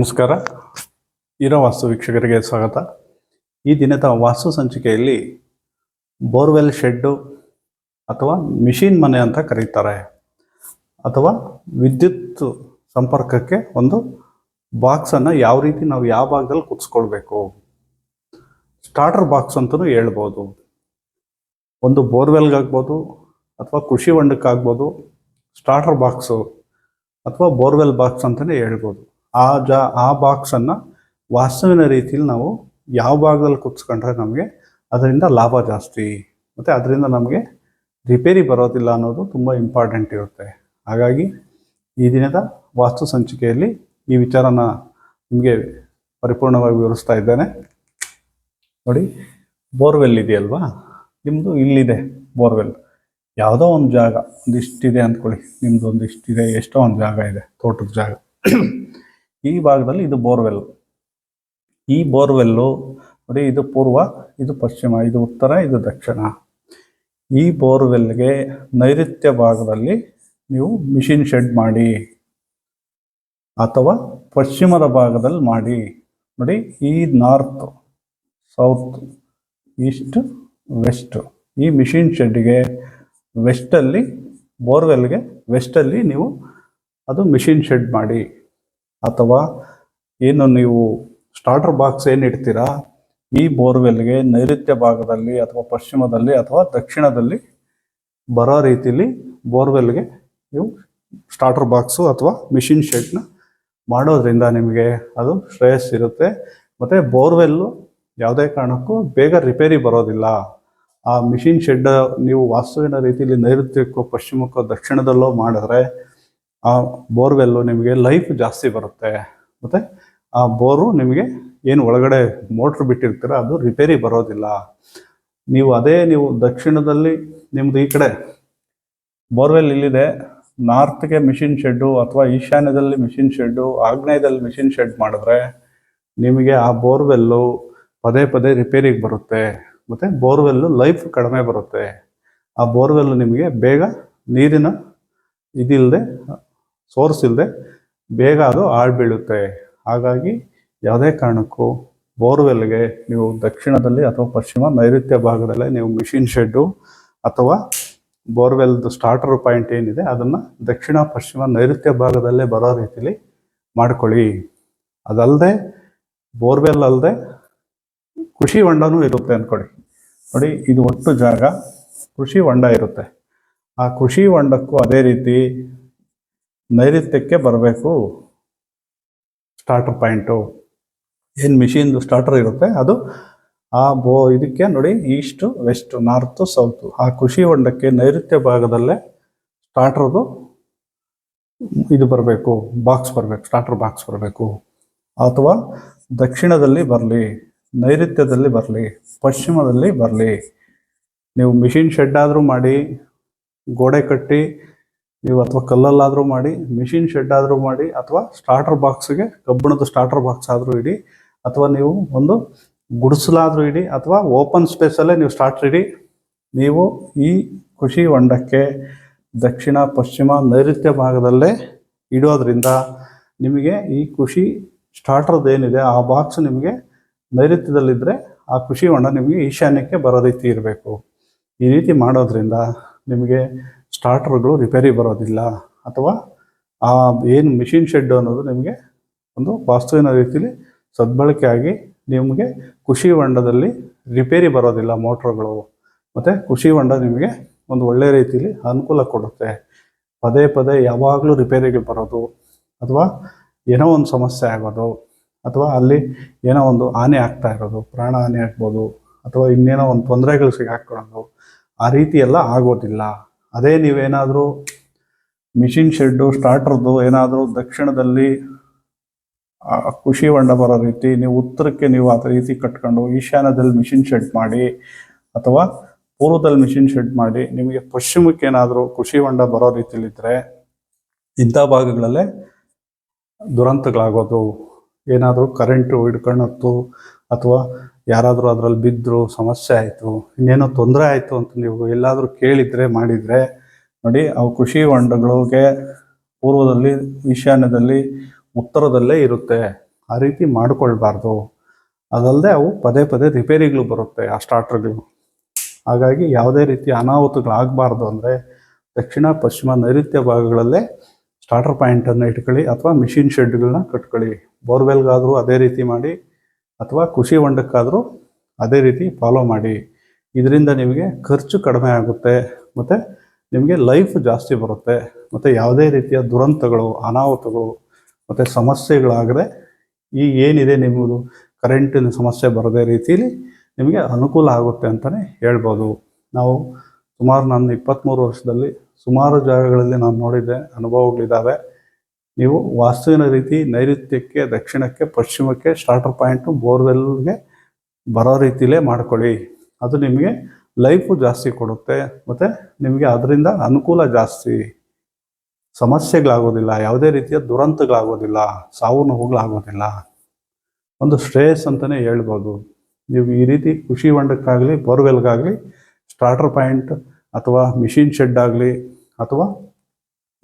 ನಮಸ್ಕಾರ. ಇರೋ ವಾಸ್ತು ವೀಕ್ಷಕರಿಗೆ ಸ್ವಾಗತ. ಈ ದಿನದ ವಾಸ್ತು ಸಂಚಿಕೆಯಲ್ಲಿ ಬೋರ್ವೆಲ್ ಶೆಡ್ಡು ಅಥವಾ ಮಿಷಿನ್ ಮನೆ ಅಂತ ಕರೀತಾರೆ. ಅಥವಾ ವಿದ್ಯುತ್ ಸಂಪರ್ಕಕ್ಕೆ ಒಂದು ಬಾಕ್ಸನ್ನು ಯಾವ ರೀತಿ ನಾವು ಯಾವ ಭಾಗದಲ್ಲಿ ಕುದಿಸ್ಕೊಳ್ಬೇಕು ಸ್ಟಾರ್ಟರ್ ಬಾಕ್ಸ್ ಅಂತಲೂ ಹೇಳ್ಬೋದು. ಒಂದು ಬೋರ್ವೆಲ್ಗಾಗ್ಬೋದು ಅಥವಾ ಕೃಷಿ ಹೊಂಡಕ್ಕಾಗ್ಬೋದು ಸ್ಟಾರ್ಟರ್ ಬಾಕ್ಸು ಅಥವಾ ಬೋರ್ವೆಲ್ ಬಾಕ್ಸ್ ಅಂತಲೇ ಹೇಳ್ಬೋದು. ಆ ಜಾ, ಆ ಬಾಕ್ಸನ್ನು ವಾಸ್ತವಿನ ರೀತಿಯಲ್ಲಿ ನಾವು ಯಾವ ಭಾಗದಲ್ಲಿ ಕೂತ್ಸ್ಕೊಂಡ್ರೆ ನಮಗೆ ಅದರಿಂದ ಲಾಭ ಜಾಸ್ತಿ. ಮತ್ತು ಅದರಿಂದ ನಮಗೆ ರಿಪೇರಿ ಬರೋದಿಲ್ಲ ಅನ್ನೋದು ತುಂಬ ಇಂಪಾರ್ಟೆಂಟ್ ಇರುತ್ತೆ. ಹಾಗಾಗಿ ಈ ದಿನದ ವಾಸ್ತು ಸಂಚಿಕೆಯಲ್ಲಿ ಈ ವಿಚಾರನ ನಿಮಗೆ ಪರಿಪೂರ್ಣವಾಗಿ ವಿವರಿಸ್ತಾ ಇದ್ದೇನೆ. ನೋಡಿ, ಬೋರ್ವೆಲ್ ಇದೆಯಲ್ವಾ? ನಿಮ್ಮದು ಇಲ್ಲಿದೆ ಬೋರ್ವೆಲ್. ಯಾವುದೋ ಒಂದು ಜಾಗ, ಒಂದಿಷ್ಟಿದೆ ಅಂದ್ಕೊಳ್ಳಿ. ನಿಮ್ಮದು ಒಂದಿಷ್ಟಿದೆ, ಎಷ್ಟೋ ಒಂದು ಜಾಗ ಇದೆ, ತೋಟದ ಜಾಗ. ಈ ಭಾಗದಲ್ಲಿ ಇದು ಬೋರ್ವೆಲ್. ಈ ಬೋರ್ವೆಲ್ಲು, ನೋಡಿ ಇದು ಪೂರ್ವ, ಇದು ಪಶ್ಚಿಮ, ಇದು ಉತ್ತರ, ಇದು ದಕ್ಷಿಣ. ಈ ಬೋರ್ವೆಲ್ಗೆ ನೈಋತ್ಯ ಭಾಗದಲ್ಲಿ ನೀವು ಮಿಷಿನ್ ಶೆಡ್ ಮಾಡಿ, ಅಥವಾ ಪಶ್ಚಿಮದ ಭಾಗದಲ್ಲಿ ಮಾಡಿ. ನೋಡಿ, ಈ ನಾರ್ತ್, ಸೌತ್, ಈಸ್ಟ್, ವೆಸ್ಟ್. ಈ ಮಿಷಿನ್ ಶೆಡ್ಗೆ ವೆಸ್ಟಲ್ಲಿ, ಬೋರ್ವೆಲ್ಗೆ ವೆಸ್ಟಲ್ಲಿ ನೀವು ಅದು ಮಿಷಿನ್ ಶೆಡ್ ಮಾಡಿ. ಅಥವಾ ಏನು ನೀವು ಸ್ಟಾರ್ಟರ್ ಬಾಕ್ಸ್ ಏನು ಇಡ್ತೀರಾ? ಈ ಬೋರ್ವೆಲ್ಗೆ ನೈಋತ್ಯ ಭಾಗದಲ್ಲಿ ಅಥವಾ ಪಶ್ಚಿಮದಲ್ಲಿ ಅಥವಾ ದಕ್ಷಿಣದಲ್ಲಿ ಬರೋ ರೀತಿಲಿ ಬೋರ್ವೆಲ್ಗೆ ನೀವು ಸ್ಟಾರ್ಟರ್ ಬಾಕ್ಸು ಅಥವಾ ಮಿಷಿನ್ ಶೆಡ್ನ ಮಾಡೋದ್ರಿಂದ ನಿಮಗೆ ಅದು ಶ್ರೇಯಸ್ಸಿರುತ್ತೆ ಮತ್ತು ಬೋರ್ವೆಲ್ಲು ಯಾವುದೇ ಕಾರಣಕ್ಕೂ ಬೇಗ ರಿಪೇರಿ ಬರೋದಿಲ್ಲ. ಆ ಮಿಷಿನ್ ಶೆಡ್ ನೀವು ವಾಸ್ತುವಿನ ರೀತಿಯಲ್ಲಿ ನೈಋತ್ಯಕ್ಕೋ, ಪಶ್ಚಿಮಕ್ಕೋ, ದಕ್ಷಿಣದಲ್ಲೋ ಮಾಡಿದ್ರೆ ಆ ಬೋರ್ವೆಲ್ಲು ನಿಮಗೆ ಲೈಫ್ ಜಾಸ್ತಿ ಬರುತ್ತೆ. ಮತ್ತು ಆ ಬೋರು ನಿಮಗೆ ಏನು ಒಳಗಡೆ ಮೋಟ್ರ್ ಬಿಟ್ಟಿರ್ತೀರ ಅದು ರಿಪೇರಿ ಬರೋದಿಲ್ಲ. ನೀವು ಅದೇ ನೀವು ದಕ್ಷಿಣದಲ್ಲಿ ನಿಮ್ಮದು ಈ ಕಡೆ ಬೋರ್ವೆಲ್ ಇಲ್ಲಿದೆ. ನಾರ್ತ್ಗೆ ಮಿಷಿನ್ ಶೆಡ್ಡು ಅಥವಾ ಈಶಾನ್ಯದಲ್ಲಿ ಮಿಷಿನ್ ಶೆಡ್ಡು ಆಗ್ನೇಯದಲ್ಲಿ ಮಿಷಿನ್ ಶೆಡ್ ಮಾಡಿದ್ರೆ ನಿಮಗೆ ಆ ಬೋರ್ವೆಲ್ಲು ಪದೇ ಪದೇ ರಿಪೇರಿಗೆ ಬರುತ್ತೆ. ಮತ್ತು ಬೋರ್ವೆಲ್ಲು ಲೈಫ್ ಕಡಿಮೆ ಬರುತ್ತೆ. ಆ ಬೋರ್ವೆಲ್ಲು ನಿಮಗೆ ಬೇಗ ನೀರಿನ ಇದಿಲ್ಲದೆ ಸೋರ್ಸ್ ಇಲ್ಲದೆ ಬೇಗ ಅದು ಹಾಳು ಹಾಗಾಗಿ ಯಾವುದೇ ಕಾರಣಕ್ಕೂ ಬೋರ್ವೆಲ್ಗೆ ನೀವು ದಕ್ಷಿಣದಲ್ಲಿ ಅಥವಾ ಪಶ್ಚಿಮ ನೈಋತ್ಯ ಭಾಗದಲ್ಲೇ ನೀವು ಮಿಷಿನ್ ಶೆಡ್ಡು ಅಥವಾ ಬೋರ್ವೆಲ್ದು ಸ್ಟಾರ್ಟರ್ ಪಾಯಿಂಟ್ ಏನಿದೆ ಅದನ್ನು ದಕ್ಷಿಣ, ಪಶ್ಚಿಮ, ನೈಋತ್ಯ ಭಾಗದಲ್ಲೇ ಬರೋ ರೀತಿಲಿ ಮಾಡ್ಕೊಳ್ಳಿ. ಅದಲ್ಲದೆ ಬೋರ್ವೆಲ್ ಅಲ್ಲದೆ ಕೃಷಿ ಹೊಂಡನೂ ಇರುತ್ತೆ ಅಂದ್ಕೊಳ್ಳಿ ನೋಡಿ, ಇದು ಒಟ್ಟು ಜಾಗ ಕೃಷಿ ಹೊಂಡ ಇರುತ್ತೆ. ಆ ಕೃಷಿ ಹೊಂಡಕ್ಕೂ ಅದೇ ರೀತಿ ನೈಋತ್ಯಕ್ಕೆ ಬರಬೇಕು. ಸ್ಟಾರ್ಟರ್ ಪಾಯಿಂಟು ಏನು ಮಿಷಿನ್ದು ಸ್ಟಾರ್ಟರ್ ಇರುತ್ತೆ? ಅದು ಆ ಬೋ ಇದಕ್ಕೆ ನೋಡಿ ಈಸ್ಟು ವೆಸ್ಟು ನಾರ್ತು ಸೌತು ಆ ಕೃಷಿ ಹೊಂಡಕ್ಕೆ ನೈಋತ್ಯ ಭಾಗದಲ್ಲೇ ಸ್ಟಾರ್ಟರ್ದು ಇದು ಬರಬೇಕು ಬಾಕ್ಸ್ ಬರಬೇಕು ಸ್ಟಾರ್ಟರ್ ಬಾಕ್ಸ್ ಬರಬೇಕು. ಅಥವಾ ದಕ್ಷಿಣದಲ್ಲಿ ಬರಲಿ, ನೈಋತ್ಯದಲ್ಲಿ ಬರಲಿ, ಪಶ್ಚಿಮದಲ್ಲಿ ಬರಲಿ. ನೀವು ಮಿಷಿನ್ ಶೆಡ್ ಆದರೂ ಮಾಡಿ, ಗೋಡೆ ಕಟ್ಟಿ ನೀವು ಅಥವಾ ಕಲ್ಲಲ್ಲಾದರೂ ಮಾಡಿ ಮಿಷಿನ್ ಶೆಡ್ ಆದರೂ ಮಾಡಿ, ಅಥವಾ ಸ್ಟಾರ್ಟರ್ ಬಾಕ್ಸ್ಗೆ ಕಬ್ಬಿಣದ ಸ್ಟಾರ್ಟರ್ ಬಾಕ್ಸ್ ಆದರೂ ಇಡಿ, ಅಥವಾ ನೀವು ಒಂದು ಗುಡಿಸಲಾದರೂ ಇಡಿ, ಅಥವಾ ಓಪನ್ ಸ್ಪೇಸಲ್ಲೇ ನೀವು ಸ್ಟಾರ್ಟರ್ ಇಡಿ, ನೀವು ಈ ಕೃಷಿ ಹೊಂಡಕ್ಕೆ ದಕ್ಷಿಣ, ಪಶ್ಚಿಮ, ನೈಋತ್ಯ ಭಾಗದಲ್ಲೇ ಇಡೋದ್ರಿಂದ ನಿಮಗೆ ಈ ಕೃಷಿ ಏನಿದೆ ಆ ಬಾಕ್ಸ್ ನಿಮಗೆ ನೈಋತ್ಯದಲ್ಲಿದ್ದರೆ ಆ ಕೃಷಿ ಹೊಂಡ ನಿಮಗೆ ಈಶಾನ್ಯಕ್ಕೆ ಬರೋ ರೀತಿ ಇರಬೇಕು ಈ ರೀತಿ ಮಾಡೋದ್ರಿಂದ ನಿಮಗೆ ಸ್ಟಾರ್ಟರ್ಗಳು ರಿಪೇರಿ ಬರೋದಿಲ್ಲ ಅಥವಾ ಆ ಏನು ಮಿಷಿನ್ ಶೆಡ್ ಅನ್ನೋದು ನಿಮಗೆ ಒಂದು ವಾಸ್ತುವಿನ ರೀತಿಯಲ್ಲಿ ಸದ್ಬಳಕೆಯಾಗಿ ನಿಮಗೆ ಕೃಷಿ ಹೊಂಡದಲ್ಲಿ ರಿಪೇರಿ ಬರೋದಿಲ್ಲ ಮೋಟ್ರ್ಗಳು ಮತ್ತು ಕೃಷಿ ಹೊಂಡ ನಿಮಗೆ ಒಂದು ಒಳ್ಳೆ ರೀತಿಯಲ್ಲಿ ಅನುಕೂಲ ಕೊಡುತ್ತೆ. ಪದೇ ಪದೇ ಯಾವಾಗಲೂ ರಿಪೇರಿಗೆ ಬರೋದು ಅಥವಾ ಏನೋ ಒಂದು ಸಮಸ್ಯೆ ಆಗೋದು ಅಥವಾ ಅಲ್ಲಿ ಏನೋ ಒಂದು ಹಾನಿ ಆಗ್ತಾ ಇರೋದು, ಪ್ರಾಣ ಹಾನಿ ಆಗ್ಬೋದು ಅಥವಾ ಇನ್ನೇನೋ ಒಂದು ತೊಂದರೆಗಳು ಸಿಗಾಕೊಳ್ಳೋದು ಆ ರೀತಿ ಎಲ್ಲ ಆಗೋದಿಲ್ಲ. ಅದೇ ನೀವೇನಾದರೂ ಮಿಷಿನ್ ಶೆಡ್ಡು ಸ್ಟಾರ್ಟರ್ದು ಏನಾದರೂ ದಕ್ಷಿಣದಲ್ಲಿ ಖುಷಿ ಹೊಂಡ ಬರೋ ರೀತಿ ನೀವು ಉತ್ತರಕ್ಕೆ ನೀವು ಆ ರೀತಿ ಕಟ್ಕೊಂಡು ಈಶಾನ್ಯದಲ್ಲಿ ಮಿಷಿನ್ ಶೆಡ್ ಮಾಡಿ ಅಥವಾ ಪೂರ್ವದಲ್ಲಿ ಮಿಷಿನ್ ಶೆಡ್ ಮಾಡಿ ನಿಮಗೆ ಪಶ್ಚಿಮಕ್ಕೆ ಏನಾದರೂ ಖುಷಿ ಹೊಂಡ ಬರೋ ರೀತಿಲಿದ್ದರೆ ಇಂಥ ಭಾಗಗಳಲ್ಲೇ ದುರಂತಗಳಾಗೋದು, ಏನಾದರೂ ಕರೆಂಟು ಹಿಡ್ಕೊಳ್ಳೋತ್ತು ಅಥವಾ ಯಾರಾದರೂ ಅದರಲ್ಲಿ ಬಿದ್ದರು ಸಮಸ್ಯೆ ಆಯಿತು, ಇನ್ನೇನೋ ತೊಂದರೆ ಆಯಿತು ಅಂತ ನೀವು ಎಲ್ಲಾದರೂ ಕೇಳಿದರೆ, ಮಾಡಿದರೆ, ನೋಡಿ, ಅವು ಕೃಷಿ ಹೊಂಡಗಳಿಗೆ ಪೂರ್ವದಲ್ಲಿ, ಈಶಾನ್ಯದಲ್ಲಿ, ಉತ್ತರದಲ್ಲೇ ಇರುತ್ತೆ. ಆ ರೀತಿ ಮಾಡಿಕೊಳ್ಬಾರ್ದು. ಅದಲ್ಲದೆ ಅವು ಪದೇ ಪದೇ ರಿಪೇರಿಗಳು ಬರುತ್ತೆ, ಆ ಸ್ಟಾರ್ಟರ್ಗಳು ಹಾಗಾಗಿ ಯಾವುದೇ ರೀತಿ ಅನಾಹುತಗಳಾಗಬಾರ್ದು ಅಂದರೆ, ದಕ್ಷಿಣ, ಪಶ್ಚಿಮ ನೈಋತ್ಯ ಭಾಗಗಳಲ್ಲೇ ಸ್ಟಾರ್ಟರ್ ಪಾಯಿಂಟನ್ನು ಇಟ್ಕೊಳ್ಳಿ ಅಥವಾ ಮಿಷಿನ್ ಶೆಡ್ಗಳನ್ನ ಕಟ್ಕೊಳ್ಳಿ. ಬೋರ್ವೆಲ್ಗಾದರೂ ಅದೇ ರೀತಿ ಮಾಡಿ ಅಥವಾ ಕೃಷಿ ಹೊಂಡಕ್ಕಾದರೂ ಅದೇ ರೀತಿ ಫಾಲೋ ಮಾಡಿ. ಇದರಿಂದ ನಿಮಗೆ ಖರ್ಚು ಕಡಿಮೆ ಆಗುತ್ತೆ, ಮತ್ತು ನಿಮಗೆ ಲೈಫ್ ಜಾಸ್ತಿ ಬರುತ್ತೆ, ಮತ್ತು ಯಾವುದೇ ರೀತಿಯ ದುರಂತಗಳು, ಅನಾಹುತಗಳು, ಮತ್ತು ಸಮಸ್ಯೆಗಳಾಗದೆ ಈ ಏನಿದೆ ನಿಮ್ಮದು ಕರೆಂಟಿನ ಸಮಸ್ಯೆ ಬರದೇ ರೀತಿಯಲ್ಲಿ ನಿಮಗೆ ಅನುಕೂಲ ಆಗುತ್ತೆ ಅಂತಲೇ ಹೇಳ್ಬೋದು. ನಾವು ಸುಮಾರು ನಾನು ಇಪ್ಪತ್ತ್ಮೂರು ವರ್ಷದಲ್ಲಿ ಸುಮಾರು ಜಾಗಗಳಲ್ಲಿ ನಾನು ನೋಡಿದ್ದೆ, ಅನುಭವಗಳಿದ್ದಾವೆ. ನೀವು ವಾಸ್ತುವಿನ ರೀತಿ ನೈಋತ್ಯಕ್ಕೆ, ದಕ್ಷಿಣಕ್ಕೆ, ಪಶ್ಚಿಮಕ್ಕೆ ಸ್ಟಾರ್ಟರ್ ಪಾಯಿಂಟು ಬೋರ್ವೆಲ್ಗೆ ಬರೋ ರೀತಿಲೇ ಮಾಡ್ಕೊಳ್ಳಿ. ಅದು ನಿಮಗೆ ಲೈಫು ಜಾಸ್ತಿ ಕೊಡುತ್ತೆ. ಮತ್ತು ನಿಮಗೆ ಅದರಿಂದ ಅನುಕೂಲ ಜಾಸ್ತಿ. ಸಮಸ್ಯೆಗಳಾಗೋದಿಲ್ಲ, ಯಾವುದೇ ರೀತಿಯ ದುರಂತಗಳಾಗೋದಿಲ್ಲ, ಸಾವು ನೋವುಗಳಾಗೋದಿಲ್ಲ. ಒಂದು ಶ್ರೇಯಸ್ ಅಂತಲೇ ಹೇಳ್ಬೋದು. ನೀವು ಈ ರೀತಿ ಕೃಷಿ ಹೊಂಡಕ್ಕಾಗಲಿ, ಬೋರ್ವೆಲ್ಗಾಗಲಿ ಸ್ಟಾರ್ಟರ್ ಪಾಯಿಂಟ್ ಅಥವಾ ಮಿಷಿನ್ ಶೆಡ್ ಆಗಲಿ ಅಥವಾ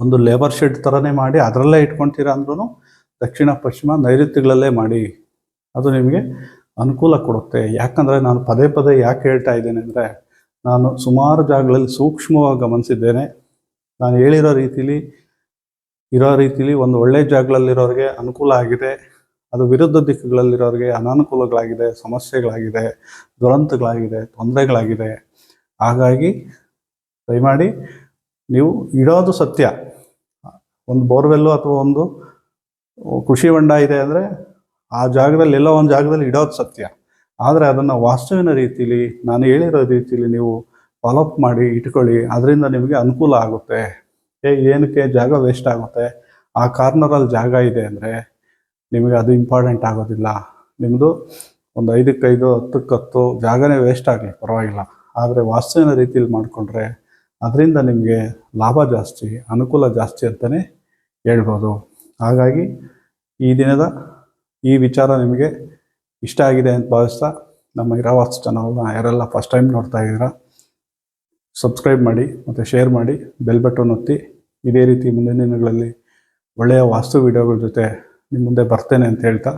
ಒಂದು ಲೇಬರ್ ಶೆಡ್ ಥರನೇ ಮಾಡಿ ಅದರಲ್ಲೇ ಇಟ್ಕೊತೀರಾ ಅಂದ್ರೂ ದಕ್ಷಿಣ, ಪಶ್ಚಿಮ ನೈಋತ್ಯಗಳಲ್ಲೇ ಮಾಡಿ ಅದು ನಿಮಗೆ ಅನುಕೂಲ ಕೊಡುತ್ತೆ. ಯಾಕಂದರೆ ನಾನು ಪದೇ ಪದೇ ಯಾಕೆ ಹೇಳ್ತಾ ಇದ್ದೇನೆ ಅಂದರೆ ನಾನು ಸುಮಾರು ಜಾಗಗಳಲ್ಲಿ ಸೂಕ್ಷ್ಮವಾಗಿ ಗಮನಿಸಿದ್ದೇನೆ. ನಾನು ಹೇಳಿರೋ ರೀತಿಲಿ, ಇರೋ ರೀತಿಲಿ ಒಂದು ಒಳ್ಳೆ ಜಾಗಗಳಲ್ಲಿರೋರಿಗೆ ಅನುಕೂಲ ಆಗಿದೆ. ಅದು ವಿರುದ್ಧ ದಿಕ್ಕುಗಳಲ್ಲಿರೋರಿಗೆ ಅನಾನುಕೂಲಗಳಾಗಿದೆ, ಸಮಸ್ಯೆಗಳಾಗಿದೆ, ದುರಂತಗಳಾಗಿದೆ, ತೊಂದರೆಗಳಾಗಿದೆ. ಹಾಗಾಗಿ, ದಯಮಾಡಿ ನೀವು ಇಡೋದು ಸತ್ಯ. ಒಂದು ಬೋರ್ವೆಲ್ಲು ಅಥವಾ ಒಂದು ಕೃಷಿ ಹೊಂಡ ಇದೆ ಅಂದರೆ ಆ ಜಾಗದಲ್ಲಿ ಎಲ್ಲೋ ಒಂದು ಜಾಗದಲ್ಲಿ ಇಡೋದು ಸತ್ಯ. ಆದರೆ ಅದನ್ನು ವಾಸ್ತುವಿನ ರೀತಿಲಿ, ನಾನು ಹೇಳಿರೋ ರೀತಿಲಿ ನೀವು ಫಾಲೋಅಪ್ ಮಾಡಿ, ಇಟ್ಕೊಳ್ಳಿ. ಅದರಿಂದ ನಿಮಗೆ ಅನುಕೂಲ ಆಗುತ್ತೆ. ಏ, ಏನಕ್ಕೆ ಜಾಗ ವೇಸ್ಟ್ ಆಗುತ್ತೆ? ಆ ಕಾರ್ನರಲ್ಲಿ ಜಾಗ ಇದೆ ಅಂದರೆ ನಿಮಗೆ ಅದು ಇಂಪಾರ್ಟೆಂಟ್ ಆಗೋದಿಲ್ಲ. ನಿಮ್ಮದು ಒಂದು ಐದಕ್ಕೈದು ಹತ್ತಕ್ಕೆ ಹತ್ತು ಜಾಗನೇ ವೇಸ್ಟ್ ಆಗಲಿ, ಪರವಾಗಿಲ್ಲ. ಆದರೆ ವಾಸ್ತುವಿನ ರೀತಿಯಲ್ಲಿ ಮಾಡಿಕೊಂಡ್ರೆ ಅದರಿಂದ ನಿಮಗೆ ಲಾಭ ಜಾಸ್ತಿ, ಅನುಕೂಲ ಜಾಸ್ತಿ ಅಂತಲೇ ಹೇಳ್ಬೋದು. ಹಾಗಾಗಿ ಈ ದಿನದ ಈ ವಿಚಾರ ನಿಮಗೆ ಇಷ್ಟ ಆಗಿದೆ ಅಂತ ಭಾವಿಸ್ತಾ ನಮ್ಮ ಇರಾವಾಸ್ ಚಾನಲ್ನ ಯಾರೆಲ್ಲ ಫಸ್ಟ್ ಟೈಮ್ ನೋಡ್ತಾ ಇದ್ದೀರಾ ಸಬ್ಸ್ಕ್ರೈಬ್ ಮಾಡಿ ಮತ್ತು ಶೇರ್ ಮಾಡಿ ಬೆಲ್ ಬಟನ್ ಒತ್ತಿ. ಇದೇ ರೀತಿ ಮುಂದಿನ ದಿನಗಳಲ್ಲಿ ಒಳ್ಳೆಯ ವಾಸ್ತು ವಿಡಿಯೋಗಳ ಜೊತೆ ನಿಮ್ಮ ಮುಂದೆ ಬರ್ತೇನೆ ಅಂತ ಹೇಳ್ತಾ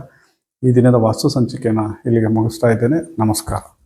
ಈ ದಿನದ ವಾಸ್ತು ಸಂಚಿಕೆನ ಇಲ್ಲಿಗೆ ಮುಗಿಸ್ತಾ ಇದ್ದೇನೆ. ನಮಸ್ಕಾರ.